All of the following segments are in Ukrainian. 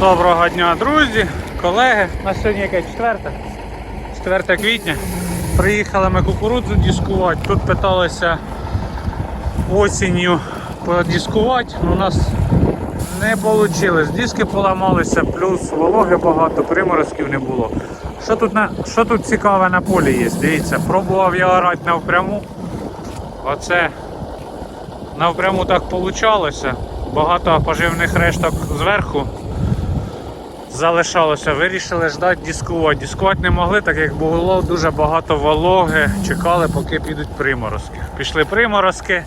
Доброго дня, друзі, колеги. На сьогодні яке 4? 4 квітня. Приїхали ми кукурудзу дискувати. Тут питалися осінню подіскувати, але у нас не вийшло. Диски поламалися, плюс вологи багато, приморозків не було. Що тут, на, що тут цікаве на полі є? Дивіться, пробував я орати навпряму. Оце навпряму так вийшло. Багато поживних решток зверху залишалося. Вирішили ждати дискувати. Дискувати не могли, так як було дуже багато вологи. Чекали, поки підуть приморозки. Пішли приморозки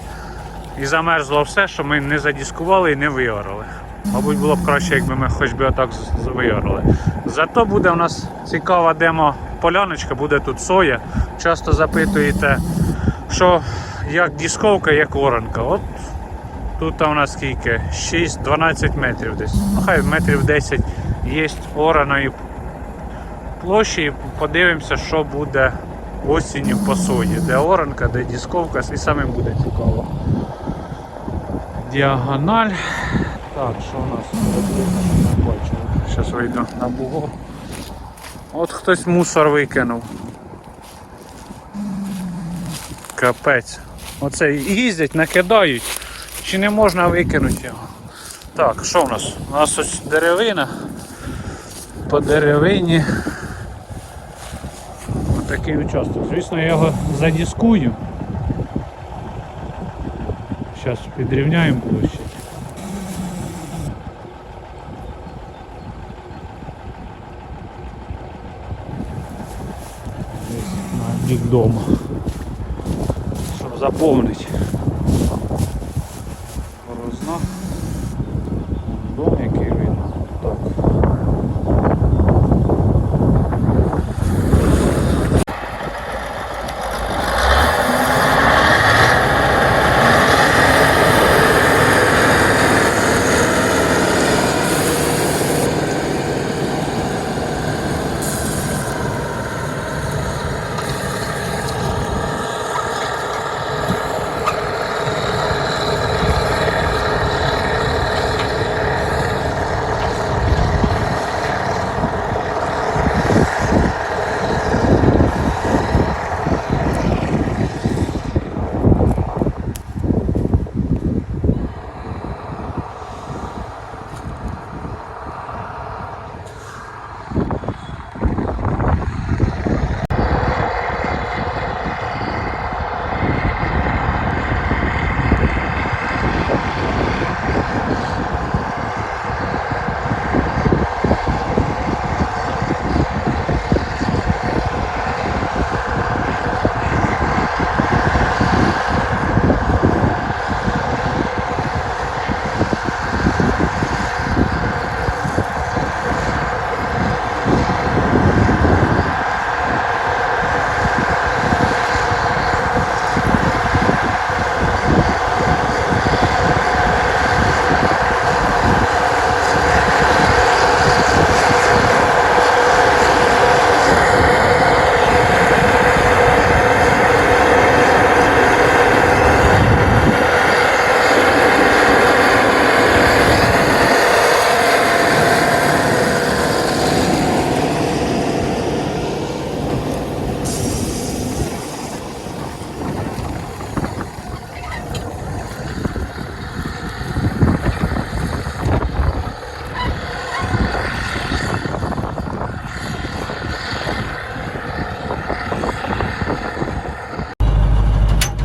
і замерзло все, що ми не задіскували і не виорали. Мабуть, було б краще, якби ми хоч би отак виорали. Зато буде у нас цікава демо поляночка, буде тут соя. Часто запитуєте, що як дісковка, як воронка. От Тут у нас скільки? 6-12 метрів десь. Ну хай метрів 10 є ораної площі і подивимося, що буде осінню по сої. Де оранка, де дісковка, і самим буде цікаво. Діагональ. Так, що у нас? Зараз вийду на бугор. От хтось мусор викинув. Капець. Оце їздять, накидають. Чи не можна викинути його? Так, що в нас? У нас ось деревина. По деревині. Отакий участок. Звісно, я його задіскую. Зараз підрівняємо площадь. Десь на бік дому. Щоб заповнити.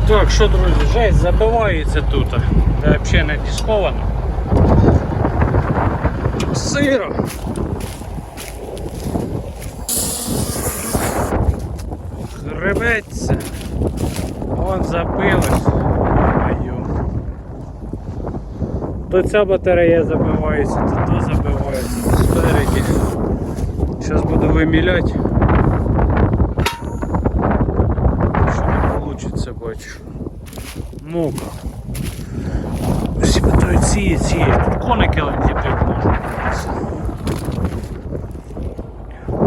Так, що, друзі, жесть забивається тут. Де взагалі не дисковано. Сиро. Гребеться. Вон забилось. Аю. То ця батарея забивається, то то забивається, спереді. Зараз буду виміляти. Що не бачу. Мука. Всі питають ціє, ціє. Тут коники летіти можна.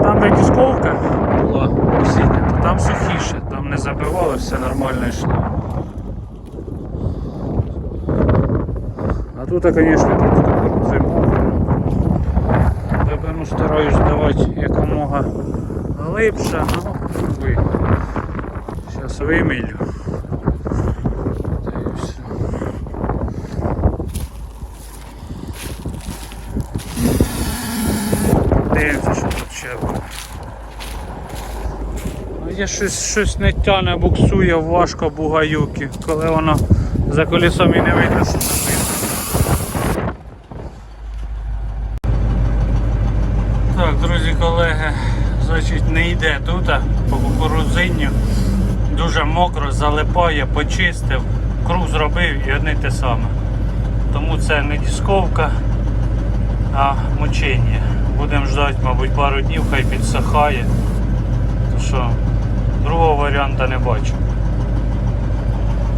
Там де дисковка була осіння, то там сухіше, там не забивало, все нормально йшло. А тут, звісно, тут кукурудзи мокро. намного глибша, ну, ви. Зараз вимілю. Та й все. Дивимося, що тут ще буде. Ну, Є щось, щось не тяне, буксує важко бугаюки, коли воно за колесом і не видно, що написано. Так, друзі, колеги, значить не йде тут а, по кукурудзинню. Дуже мокро, залипає, почистив, круг зробив і одне те саме. Тому це не дисковка, а мучення. Будемо ждати, мабуть, пару днів, хай підсихає. То що другого варіанта не бачу.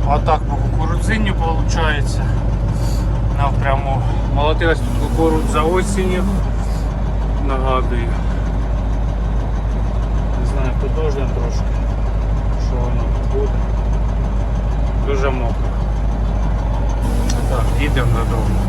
А так по кукурудзинню виходить. Напряму молотилась тут кукурудза осінню. Нагадую. Не знаю, подовжуємо трошки, що воно буде. Дуже мокро. Так, їдемо додому.